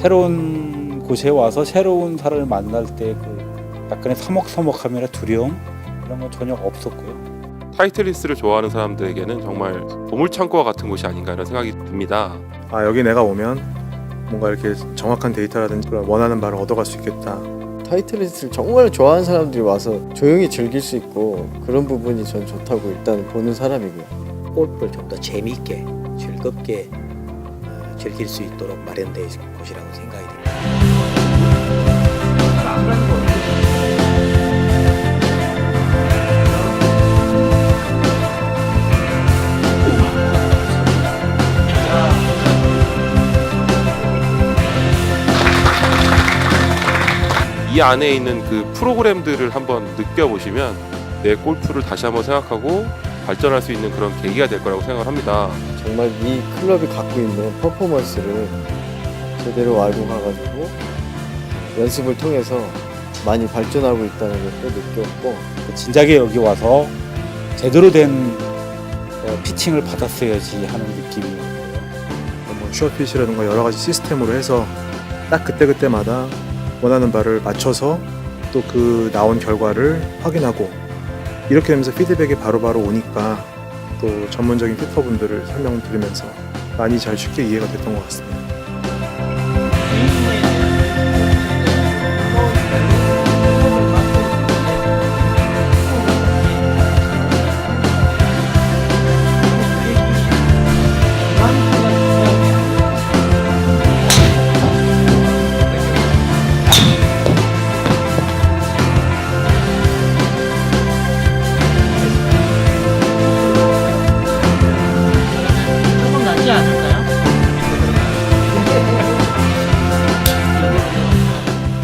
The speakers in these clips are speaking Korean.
새로운 곳에 와서 새로운 사람을 만날 때 그 약간의 서먹서먹함이나 두려움 이런 건 전혀 없었고요. 타이틀리스를 좋아하는 사람들에게는 정말 보물 창고와 같은 곳이 아닌가 이런 생각이 듭니다. 아 여기 내가 오면 뭔가 이렇게 정확한 데이터라든지 원하는 바를 얻어갈 수 있겠다. 타이틀리스트를 정말 좋아하는 사람들이 와서 조용히 즐길 수 있고 그런 부분이 전 좋다고 일단 보는 사람이고요. 골프를 좀 더 재미있게 즐겁게 어, 즐길 수 있도록 마련되어 있을 곳이라고 생각이 듭니다. 이 안에 있는 그 프로그램들을 한번 느껴보시면 내 골프를 다시 한번 생각하고 발전할 수 있는 그런 계기가 될 거라고 생각을 합니다. 정말 이 클럽이 갖고 있는 퍼포먼스를 제대로 알고 가가지고 연습을 통해서 많이 발전하고 있다는 것도 느꼈고 진작에 여기 와서 제대로 된 어, 피칭을 받았어야지 하는 느낌이에요. 뭐 슈어핏이라든가 여러 가지 시스템으로 해서 딱 그때 그때마다 원하는 바를 맞춰서 또 그 나온 결과를 확인하고 이렇게 되면서 피드백이 바로바로 오니까 또 전문적인 피터분들을 설명드리면서 많이 잘 쉽게 이해가 됐던 것 같습니다.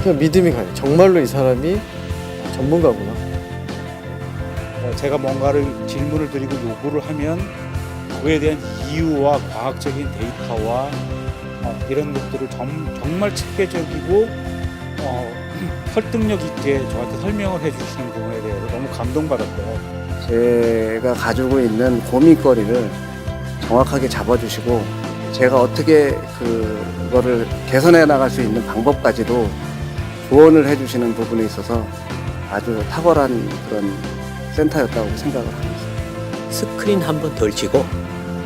그냥 믿음이 가요. 정말로 이 사람이 전문가구나. 어, 제가 뭔가를 질문을 드리고 요구를 하면 그에 대한 이유와 과학적인 데이터와 어, 이런 것들을 정, 정말 체계적이고 어, 설득력 있게 저한테 설명을 해주시는 부분에 대해서 너무 감동받았고요. 제가 가지고 있는 고민거리를 정확하게 잡아주시고 제가 어떻게 그거를 개선해 나갈 수 있는 방법까지도 조언을 해주시는 부분에 있어서 아주 탁월한 그런 센터였다고 생각을 합니다. 스크린 한 번 덜 치고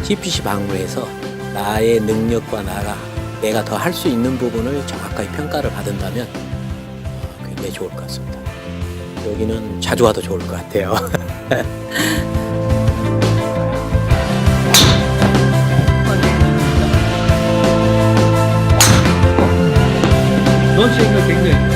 CPC 방문에서 나의 능력과 나라 내가 더 할 수 있는 부분을 정확하게 평가를 받은다면 어, 굉장히 좋을 것 같습니다. 여기는 자주 와도 좋을 것 같아요. 넌 지금 굉장히